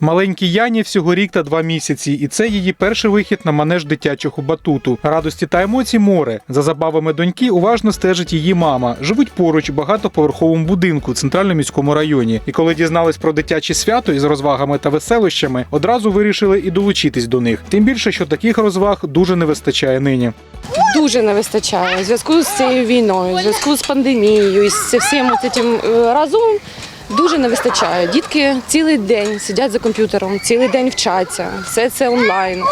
Маленькій Яні всього рік та два місяці, і це її перший вихід на манеж дитячого батуту. Радості та емоцій море. За забавами доньки уважно стежить її мама. Живуть поруч у багатоповерховому будинку в центральному міському районі. І коли дізнались про дитяче свято із розвагами та веселищами, одразу вирішили і долучитись до них. Тим більше, що таких розваг дуже не вистачає нині. Дуже не вистачає. У зв'язку з цією війною, у зв'язку з пандемією з всім цим е, разом дуже не вистачає. Дітки цілий день сидять за комп'ютером, цілий день вчаться, все це онлайн.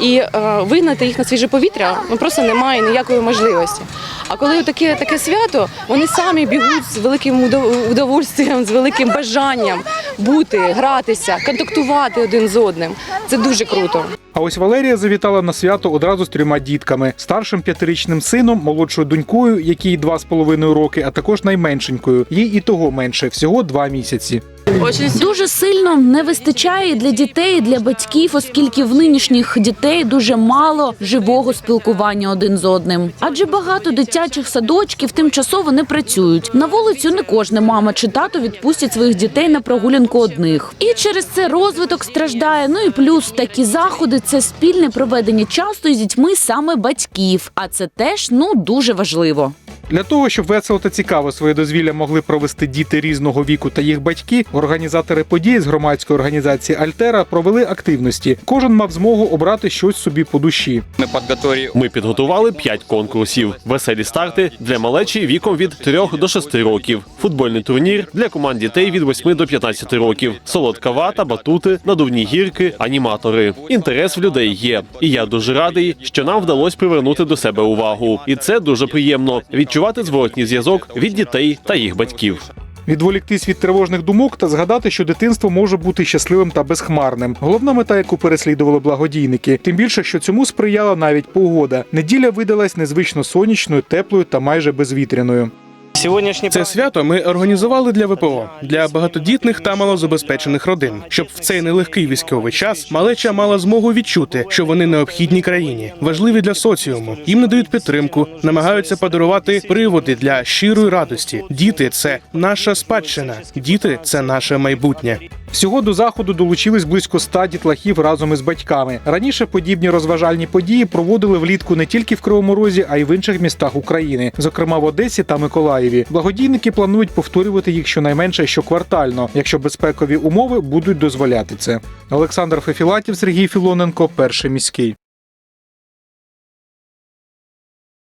І е, вигнати їх на свіже повітря ну, просто немає ніякої можливості. А коли таке, таке свято, вони самі бігуть з великим удовольствием, з великим бажанням бути, гратися, контактувати один з одним. Це дуже круто. А ось Валерія завітала на свято одразу з трьома дітками: старшим п'ятирічним сином, молодшою донькою, якій два з половиною роки, а також найменшенькою. Їй і того менше, всього два місяці. Дуже сильно не вистачає для дітей, для батьків, оскільки в нинішніх дітей дуже мало живого спілкування один з одним. Адже багато дитячих садочків тимчасово не працюють. На вулицю не кожна мама чи тато відпустять своїх дітей на прогулянку одних. І через це розвиток страждає. Ну і плюс такі заходи це спільне проведення часу із дітьми саме батьків. А це теж ну дуже важливо. Для того, щоб весело та цікаво своє дозвілля могли провести діти різного віку та їх батьки, організатори події з громадської організації Альтера провели активності. Кожен мав змогу обрати щось собі по душі. Мы подготовили Ми підготували п'ять конкурсів: веселі старти для малечі віком від 3 до 6 років, футбольний турнір для команд дітей від 8 до 15 років, солодка вата, батути, надувні гірки, аніматори. Інтерес в людей є, і я дуже радий, що нам вдалося привернути до себе увагу. І це дуже приємно відчувати зворотній зв'язок від дітей та їх батьків. Відволіктись від тривожних думок та згадати, що дитинство може бути щасливим та безхмарним. Головна мета, яку переслідували благодійники. Тим більше, що цьому сприяла навіть погода. Неділя видалась незвично сонячною, теплою та майже безвітряною. Це свято ми організували для ВПО для багатодітних та малозабезпечених родин, щоб в цей нелегкий військовий час малеча мала змогу відчути, що вони необхідні країні, важливі для соціуму. Їм надають підтримку, намагаються подарувати приводи для щирої радості. Діти це наша спадщина. Діти це наше майбутнє. Всього до заходу долучились близько ста дітлахів разом із батьками. Раніше подібні розважальні події проводили влітку не тільки в Кривому Розі, а й в інших містах України, зокрема в Одесі та Миколаєві. Благодійники планують повторювати їх щонайменше щоквартально, якщо безпекові умови будуть дозволяти це. Олександр Фефілатів, Сергій Філоненко, перший міський.